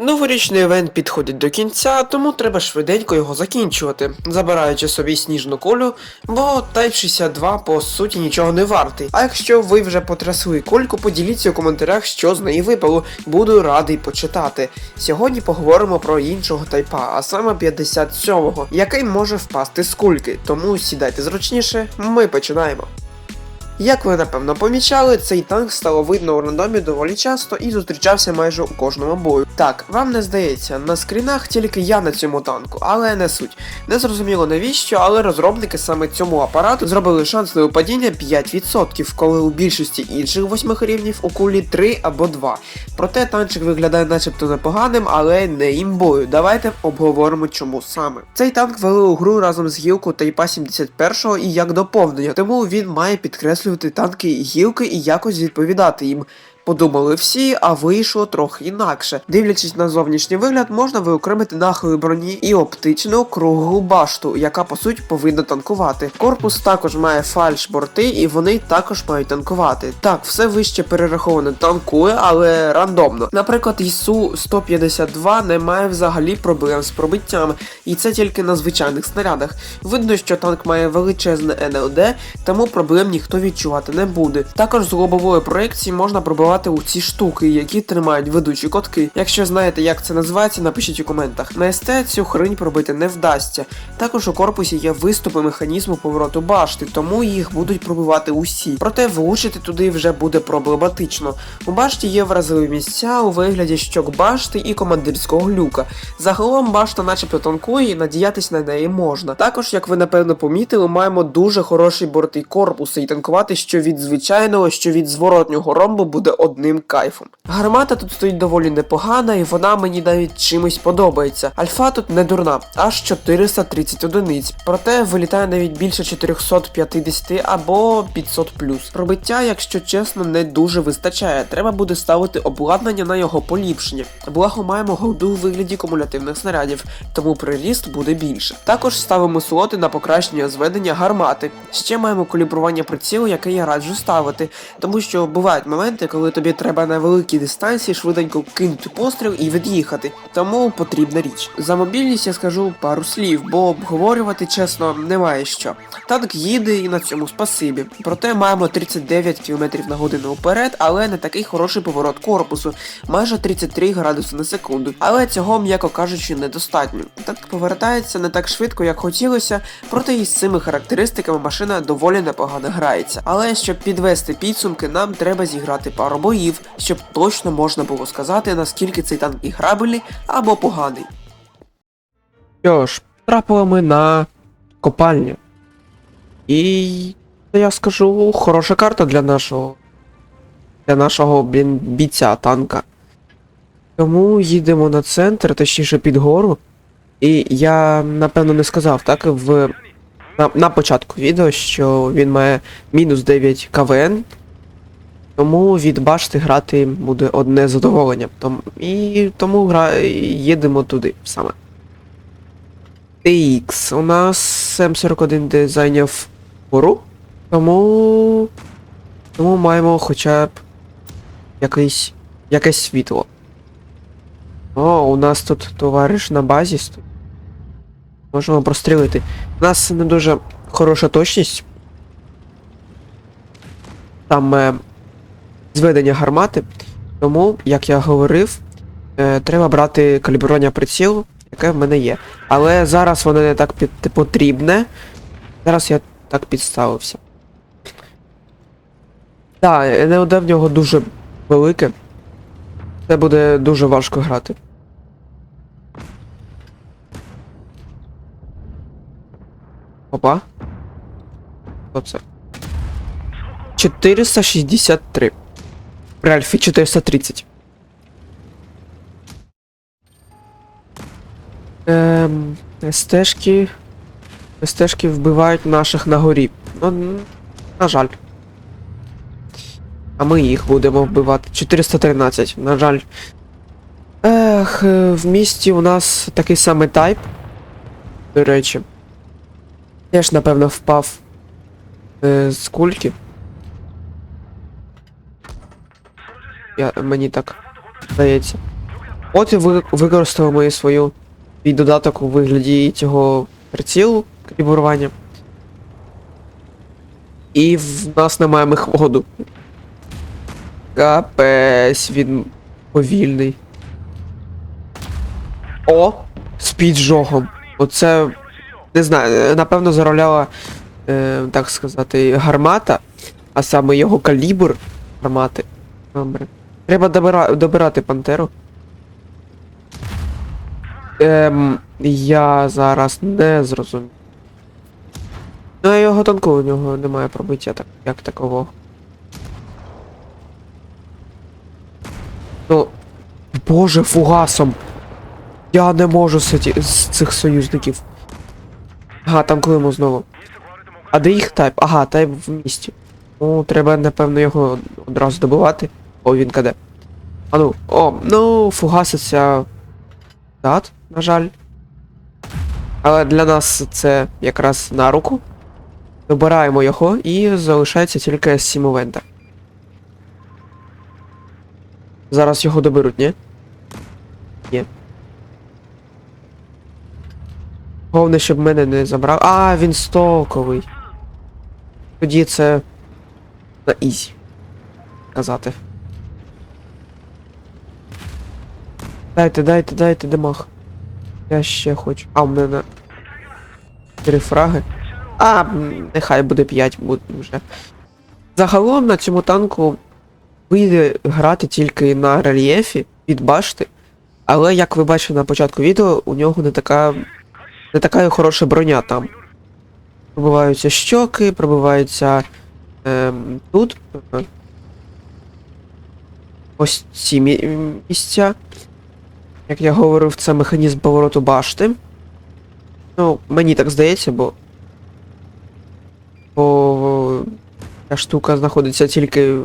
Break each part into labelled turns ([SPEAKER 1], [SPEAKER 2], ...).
[SPEAKER 1] Новорічний івент підходить до кінця, тому треба швиденько його закінчувати, забираючи собі сніжну кулю, бо Type 62 по суті нічого не вартий. А якщо ви вже потрясли кульку, поділіться у коментарях, що з неї випало. Буду радий почитати. Сьогодні поговоримо про іншого тайпа, а саме 57-го, який може впасти з кульки. Тому сідайте зручніше, ми починаємо. Як ви напевно помічали, цей танк стало видно у рандомі доволі часто і зустрічався майже у кожному бою. Так, вам не здається, на скрінах тільки я на цьому танку, але не суть. Не зрозуміло навіщо, але розробники саме цьому апарату зробили шанс на випадіння 5%, коли у більшості інших восьмих рівнів у кулі 3 або 2. Проте танчик виглядає начебто непоганим, але не імбою. Давайте обговоримо чому саме. Цей танк вели у гру разом з гілку Тайпа 71 і як доповнення, тому він має підкреслювати танки і гілки і якось відповідати їм. Подумали всі, а вийшло трохи інакше. Дивлячись на зовнішній вигляд, можна виокремити нахили броні і оптичну круглу башту, яка по суті повинна танкувати. Корпус також має фальш борти, і вони також мають танкувати. Так, все вище перераховане танкує, але рандомно. Наприклад, ІСУ 152 не має взагалі проблем з пробиттям, і це тільки на звичайних снарядах. Видно, що танк має величезне НЛД, тому проблем ніхто відчувати не буде. Також з лобової проекції можна пробивати у ці штуки, які тримають ведучі котки. Якщо знаєте, як це називається, напишіть у коментах. На СТ цю хрень пробити не вдасться. Також у корпусі є виступи механізму повороту башти, тому їх будуть пробивати усі. Проте влучити туди вже буде проблематично. У башті є вразливі місця у вигляді щок башти і командирського люка. Загалом башта начебто тонкує і надіятись на неї можна. Також, як ви напевно помітили, маємо дуже хороший борти корпуса і танкувати що від звичайного, що від зворотнього ромбу буде одним кайфом. Гармата тут стоїть доволі непогана, і вона мені навіть чимось подобається. Альфа тут не дурна, аж 430 одиниць. Проте вилітає навіть більше 450 або 500 Пробиття, якщо чесно, не дуже вистачає. Треба буде ставити обладнання на його поліпшення. Благо маємо голду у вигляді кумулятивних снарядів, тому приріст буде більше. Також ставимо слоти на покращення зведення гармати. Ще маємо калібрування прицілу, яке я раджу ставити, тому що бувають моменти, коли тобі треба на великій дистанції швиденько кинути постріл і від'їхати. Тому потрібна річ. За мобільність я скажу пару слів, бо обговорювати чесно немає що. Танк їде і на цьому спасибі. Проте маємо 39 км на годину вперед, але не такий хороший поворот корпусу, майже 33 градуси на секунду. Але цього, м'яко кажучи, недостатньо. Танк повертається не так швидко, як хотілося, проте із цими характеристиками машина доволі непогано грається. Але щоб підвести підсумки, нам треба зіграти пару боїв, щоб точно можна було сказати, наскільки цей танк іграбельний або поганий. Що ж, трапили ми на копальню. І я скажу, хороша карта для нашого. Для нашого, блін, бійця танка. Тому їдемо на центр, точніше під гору. І я, напевно, не сказав, так, в. На, на початку відео, що він має мінус 9 КВН. Тому від башти грати буде одне задоволення. Том, і тому гра... їдемо туди саме. TX. У нас М41D зайняв гору. Тому. Тому маємо хоча б якийсь. якесь світло. О, у нас тут товариш на базі. Можемо прострілити. У нас не дуже хороша точність. Там е, зведення гармати. Тому, як я говорив, е, треба брати калібрування прицілу, яке в мене є. Але зараз воно не так під, потрібне. Зараз я так підставився. Так, НЛД в нього дуже велике. Це буде дуже важко грати. Опа. Що це? 463. При 430. Ем, СТшки. СТшки вбивають наших на горі. Ну, на жаль. А ми їх будемо вбивати. 413, на жаль. Ех, е, в місті у нас такий самий тайп. До речі. Теж, напевно, впав е, з кульки. Я, мені так здається. Потім ви, використаємо і свою свій додаток у вигляді цього прицілу калібрування. І в нас немає мехводу. Капець, він повільний. О! З піджогом. Оце. Не знаю, напевно, заробляла, е, так сказати, гармата, а саме його калібр гармати. Добре. Треба добира, добирати пантеру. Ем, я зараз не зрозумів. Ну, я його танку, у нього немає пробиття так, як такового. Ну. Боже, фугасом. Я не можу з, з цих союзників. Ага, танкуємо знову. А де їх тайп? Ага, тайп в місті. Ну, треба, напевно, його одразу добивати. О, він каде. А ну, о, ну, фугаситься. Дат, на жаль. Але для нас це якраз на руку. Добираємо його і залишається тільки С7 Вента. Зараз його доберуть, ні? Ні. Головне, щоб мене не забрав. А, він стоковий. Тоді це на ізі. Казати. Дайте, дайте, дайте демаг. Я ще хочу. А, у мене. Три фраги. А, нехай буде 5 буде вже. Загалом на цьому танку вийде грати тільки на рельєфі від башти. Але як ви бачили на початку відео, у нього не така. не така хороша броня там. Пробиваються щоки, пробиваються ем, тут. Ось ці місця. Як я говорив, це механізм повороту башти. Ну, мені так здається, бо. Бо ця штука знаходиться тільки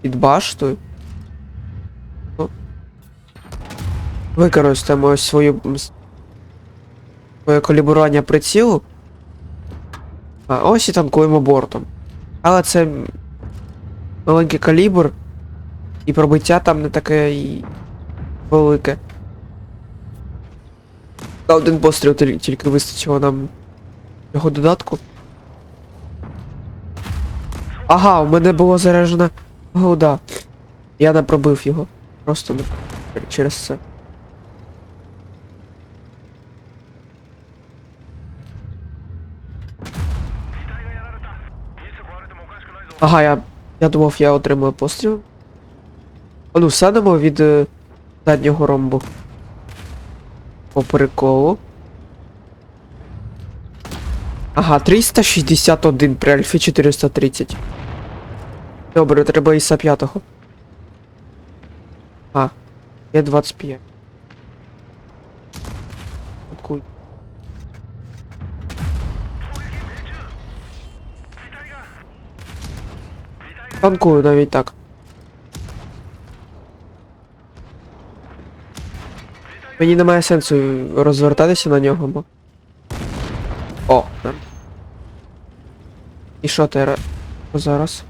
[SPEAKER 1] під баштою. Ну. Використаємо ось свою. Своє калібрування прицілу. А ось і танкуємо бортом. Але це маленький калібр. І пробиття там не таке і велике. На один постріл тільки вистачило нам його додатку. Ага, у мене було заряджена голда. Я не пробив його. Просто не через це. Ага, я. Я думав, я отримую постріл. А ну, садимо від е, заднього ромбу. По приколу. Ага, 361 при альфі 430. Добре, треба іса 5. А, є 25. Откуда? Танкую навіть так. Мені немає сенсу розвертатися на нього, бо. О, да. І що ти зараз?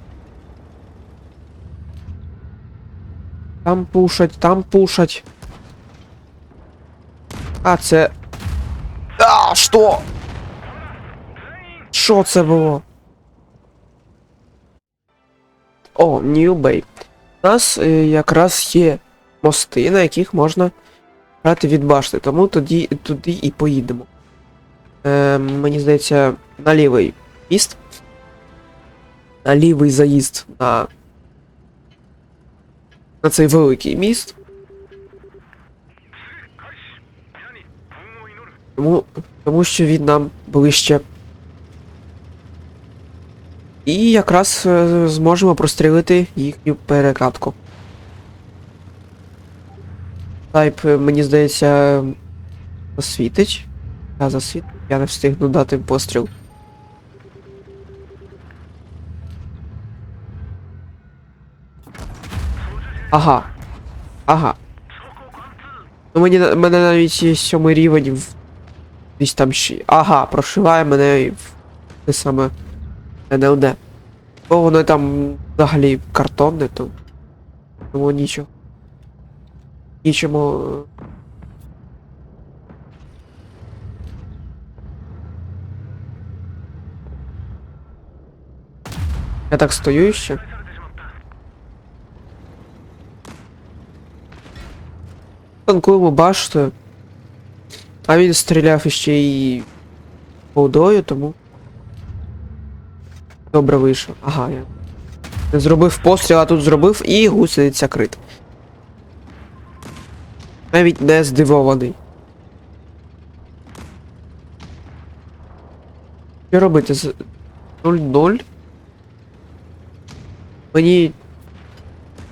[SPEAKER 1] Там пушать, там пушать. А, це. А, що? Що це було? О, New Bay. У нас е, якраз є мости, на яких можна грати від башти, тому тоді туди і поїдемо. Е, мені здається, на лівий міст. На лівий заїзд на. На цей великий міст. Тому, тому що він нам ближче. І якраз е, зможемо прострілити їхню перекатку. Тайп, е, мені здається, засвітить. Я засвіт. Я не встигну дати постріл. Ага. Ага. Ну мені мене навіть сьомий рівень в. Десь там ще. Ага, прошиває мене в те саме НЛД. Бо воно там взагалі картонне, то. Тому нічого. Нічому. Я так стою ще. Танкуємо баштою. А він стріляв іще й водою, тому. Добре вийшов. Ага, я. Зробив постріл, а тут зробив і гусениця крит. Навіть не здивований. Що робити з 0-0? Мені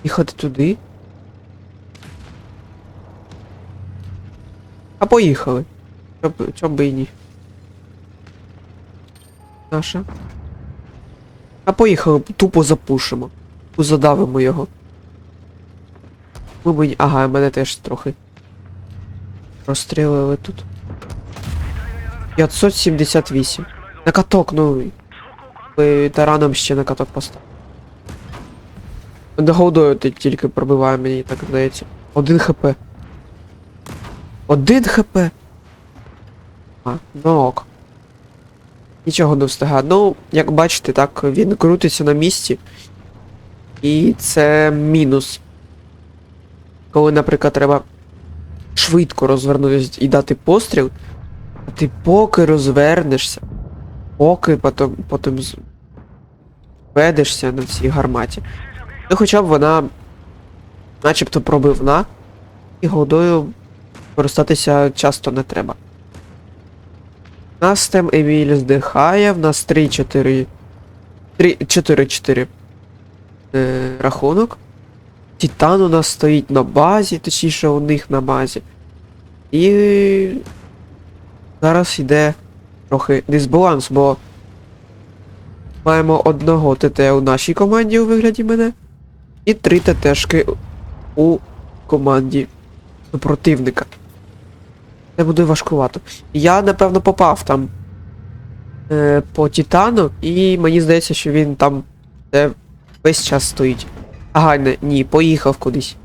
[SPEAKER 1] їхати туди. А поїхали. Чоб, би і ні. Наша. А поїхали, тупо запушимо. Задавимо його. Ми мені. Ага, мене теж трохи. Розстрілили тут. 578. На каток, ну. Ви тараном ще на каток поставили. До голдою ти тільки пробиває мені, так здається. Один хп. Один хп. А, ну ок. Нічого не встигає. Ну, як бачите, так, він крутиться на місці. І це мінус. Коли, наприклад, треба швидко розвернутися і дати постріл, ти поки розвернешся, поки потім, потім ведешся на цій гарматі. Ну хоча б вона начебто пробивна, і голдою користатися часто не треба. У нас тем Еміль здихає, в нас 3-4. 4-4 е, рахунок. Титан у нас стоїть на базі, точніше у них на базі. І зараз йде трохи дисбаланс, бо маємо одного ТТ у нашій команді у вигляді мене. І три ТТшки у команді супротивника. Це буде важкувато. Я, напевно, попав там е, по Титану, і мені здається, що він там е, весь час стоїть. Ага, не, ні, поїхав кудись.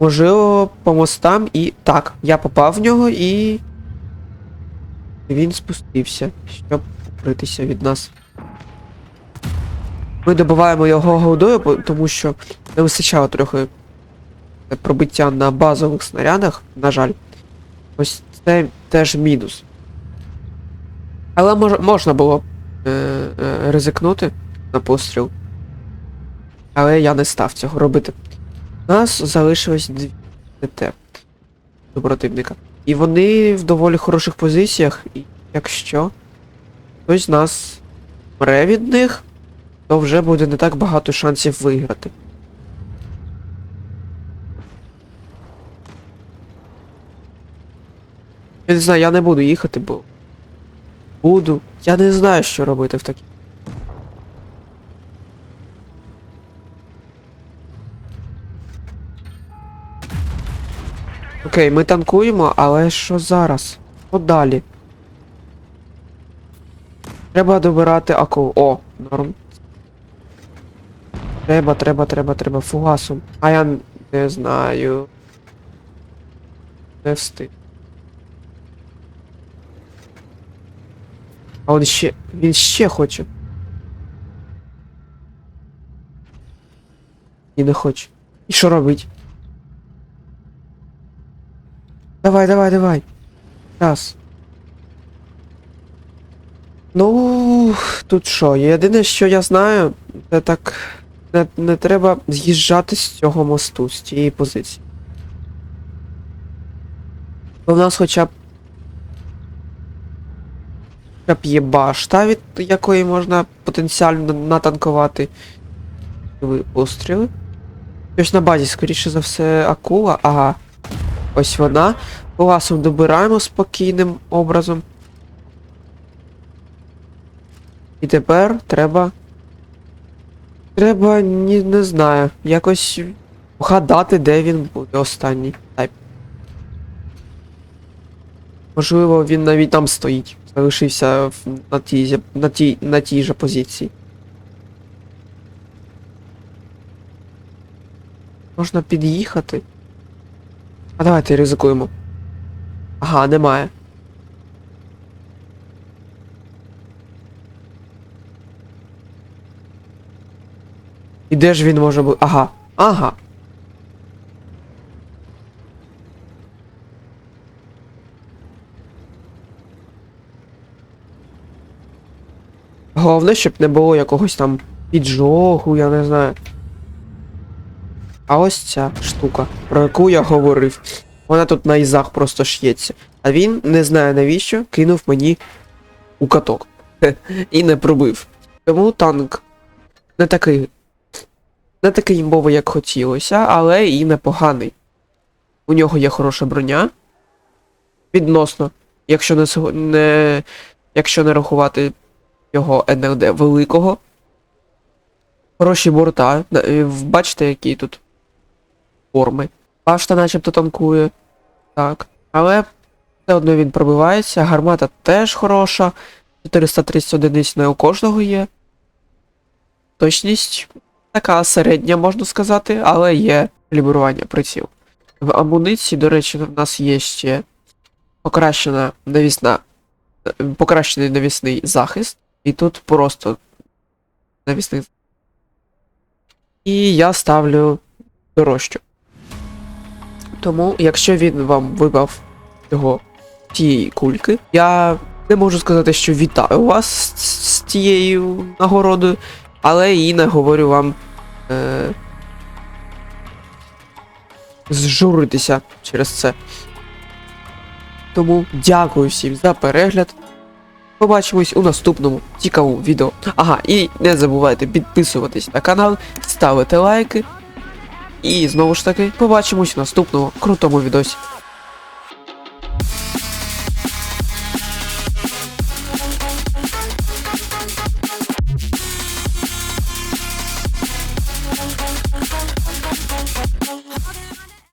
[SPEAKER 1] Можливо, по мостам і. Так, я попав в нього і. Він спустився, щоб укритися від нас. Ми добиваємо його голдою, бо- тому що не вистачало трохи пробиття на базових снарядах, на жаль. Ось це теж мінус. Але мож, можна було е, е, ризикнути на постріл. Але я не став цього робити. У нас залишилось дві ТТ до противника. І вони в доволі хороших позиціях, і якщо хтось з нас мре від них, то вже буде не так багато шансів виграти. Я не знаю, я не буду їхати, бо. Буду. Я не знаю, що робити в такій. Окей, ми танкуємо, але що зараз? Що далі? Треба добирати акул. О, норм. Треба, треба, треба, треба фугасом. А я не знаю. Не встиг. А він ще. Він ще хоче. І не хоче. І що робить? Давай, давай, давай. Раз. Ну, тут що, єдине, що я знаю, це так. Не, не треба з'їжджати з цього мосту, з цієї позиції. Бо в нас хоча б. Хоча б є башта, від якої можна потенціально натанкувати постріли. Щось на базі, скоріше за все, акула. Ага. Ось вона. Ласом добираємо спокійним образом. І тепер треба. Треба, ні, не знаю, якось вгадати, де він буде останній. Тайп. Можливо, він навіть там стоїть. Залишився на тій, на тій, на тій же позиції. Можна під'їхати. А давайте ризикуємо. Ага, немає. І де ж він може бути? Ага. Ага. Головне, щоб не було якогось там піджогу, я не знаю. А ось ця штука, про яку я говорив. Вона тут на ізах просто ш'ється. А він, не знаю навіщо, кинув мені у каток. І не пробив. Тому танк не такий. Не такий імбовий, як хотілося, але і непоганий. У нього є хороша броня. Відносно. Якщо не, не, якщо не рахувати його НЛД великого. Хороші борта. Бачите, які тут форми. Башта начебто танкує. Так. Але все одно він пробивається. Гармата теж хороша. 430 одиниць не у кожного є. Точність така середня, можна сказати, але є калібрування приціл. В амуніції, до речі, в нас є ще покращена навісна. Покращений навісний захист. І тут просто навісний. захист. І я ставлю дорожчу. Тому, якщо він вам вибав його тієї кульки, я не можу сказати, що вітаю вас з, тією нагородою, але і не говорю вам е, зжуритися через це. Тому дякую всім за перегляд. Побачимось у наступному цікавому відео. Ага, і не забувайте підписуватись на канал, ставити лайки. І знову ж таки, побачимось в наступному крутому відосі.